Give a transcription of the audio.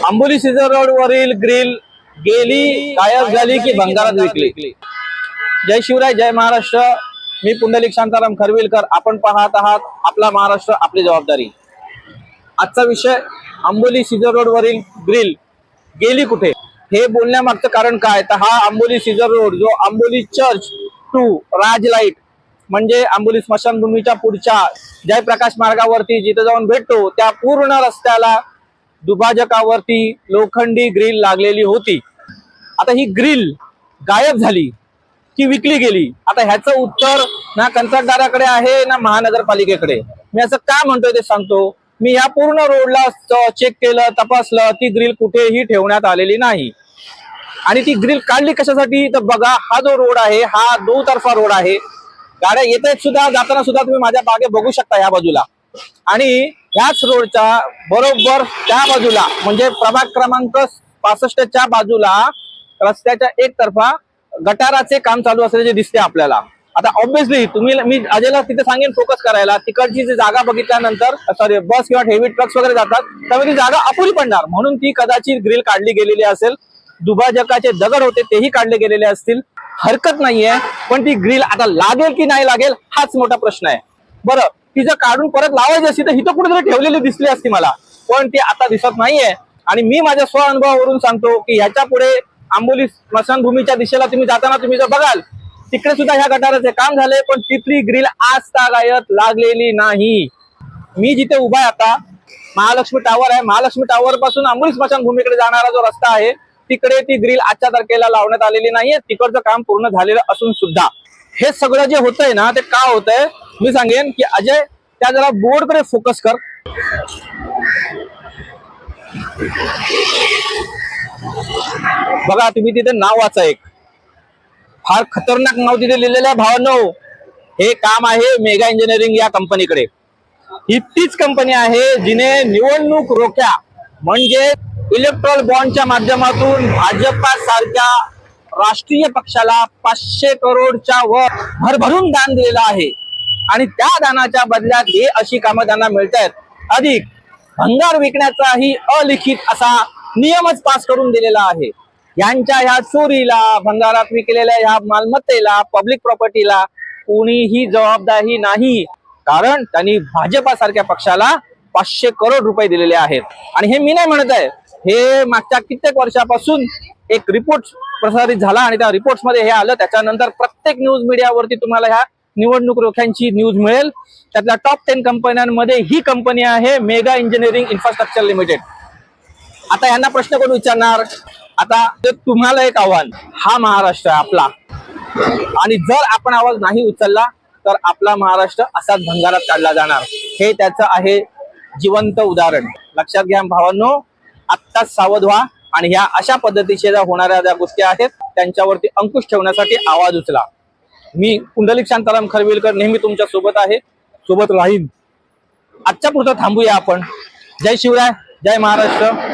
Amboli Caesar road वरील grill गेली गायब झाली की भंगारात विकली. जय शिवराय जय महाराष्ट्र. मी पुंडलिक शांताराम खरविलकर. आपण पाहत आहात आपला महाराष्ट्र आपली जबाबदारी. आजचा विषय आंबोली सिजर रोड वरील ग्रिल गेली कुठे? हे बोलण्यामागचं कारण काय? तर हा आंबोली सिजर रोड जो Amboli church to Raj light म्हणजे आंबोली स्मशानभूमीच्या पुढच्या जयप्रकाश मार्गावरती जिथे जाऊन भेटतो त्या पूर्ण रस्त्याला दुभाजकावरती लोखंडी ग्रिल लागलेली होती. आता ही ग्रिल गायब झाली की विकली गेली? आता ह्याचं उत्तर ना कंत्राटदाराकडे आहे ना महानगरपालिकेकडे. मी असं का म्हणतोय ते सांगतो? मी या पूर्ण रोडला चेक केलं तपासलं ती ग्रिल कुठेही ठेवण्यात आलेली नाही. आणि ती ग्रिल काढली कशासाठी? तर बघा हा जो रोड आहे हा दुतर्फा रोड आहे. गाड्या येत सुद्धा जाताना सुद्धा तुम्ही माझ्या बागे बघू शकता या बाजूला. आणि ह्याच रोडच्या बरोबर त्या बाजूला म्हणजे प्रभाग क्रमांक पासष्टच्या बाजूला रस्त्याच्या एक तर्फा गटाराचे काम चालू असल्याचे दिसते आपल्याला. आता ऑब्विसली तुम्ही मी अजयला तिथे सांगेन फोकस करायला. तिकडची जी जागा बघितल्यानंतर सॉरी बस किंवा हेवी ट्रक्स वगैरे जातात त्यामुळे ती जागा अपुरी पडणार. म्हणून ती कदाचित ग्रिल काढली गेलेली असेल दुभाजकाचे दगड होते तेही काढले गेलेले असतील. हरकत नाहीये पण ती ग्रिल आता लागेल की नाही लागेल हाच मोठा प्रश्न आहे. बरं ती जर काढून परत लावायची असती तर हिथं कुठेतरी ठेवलेली दिसली असती मला. पण ती आता दिसत नाहीये. आणि मी माझ्या स्व अनुभवावरून सांगतो की ह्याच्या पुढे आंबोली स्मशानभूमीच्या दिशेला तुम्ही जाताना तुम्ही जर बघाल तिकडे सुद्धा ह्या गटाराचे काम झाले पण तिथली ग्रिल आज तागायत लागलेली नाही. मी जिथे उभा आहे आता महालक्ष्मी टावर आहे. महालक्ष्मी टावर पासून आंबोली स्मशानभूमीकडे जाणारा जो रस्ता आहे तिकडे ती ग्रिल आजच्या तारखेला लावण्यात आलेली नाहीये. तिकडचं काम पूर्ण झालेलं असून सुद्धा. हे सगळं जे होतंय ना ते का होतंय? मी सांगेन की अजय त्या जरा बोर्डकडे फोकस कर. बघा तुम्ही तिथे नाव वाचा एक. फार खतरनाक नाव तिथे लिहिलेलं आहे भावांनो. हे काम आहे मेगा इंजिनिअरिंग या कंपनीकडे ही तीच कंपनी आहे जिने निवडणूक रोख्या म्हणजे इलेक्ट्रॉल बॉन्डच्या माध्यमातून भाजपा सारख्या राष्ट्रीय पक्षाला पाचशे करोडच्या वर भरभरून दान दिलेलं आहे. आणि त्या दानाच्या बदल्यात हे अशी कामं त्यांना मिळत आहेत अधिक भंगार विकण्याचाही अलिखित असा नियमच पास करून दिलेला आहे. यांच्या ह्या चोरीला भंगारात विकलेल्या ह्या मालमत्तेला पब्लिक प्रॉपर्टीला कोणीही जबाबदारी नाही. कारण त्यांनी भाजपा सारख्या पक्षाला पाचशे करोड रुपये दिलेले आहेत. आणि हे मी नाही म्हणत आहे. हे मागच्या कित्येक वर्षापासून एक रिपोर्ट प्रसारित झाला आणि त्या रिपोर्ट्समध्ये हे आलं. त्याच्यानंतर प्रत्येक न्यूज मीडियावरती तुम्हाला ह्या निवडणूक रोख्यांची न्यूज मिळेल. त्यातल्या टॉप टेन कंपन्यांमध्ये ही कंपनी आहे मेगा इंजिनिअरिंग इन्फ्रास्ट्रक्चर लिमिटेड आता यांना प्रश्न कोण विचारणार? आता ते तुम्हाला एक आव्हान हा महाराष्ट्र आहे आपला. आणि जर आपण आवाज नाही उचलला तर आपला महाराष्ट्र असाच भंगारात काढला जाणार. हे त्याचं आहे जिवंत उदाहरण. लक्षात घ्या भावांनो आत्ताच सावध व्हा आणि ह्या अशा पद्धतीच्या ज्या होणाऱ्या ज्या गोष्टी आहेत त्यांच्यावरती अंकुश ठेवण्यासाठी आवाज उचला. मी कुंडलिक शांताराम खरवेलकर नेहमी तुमच्यासोबत आहे. सोबत राहीन. आजच्या पुरतं थांबूया आपण. जय शिवराय जय महाराष्ट्र.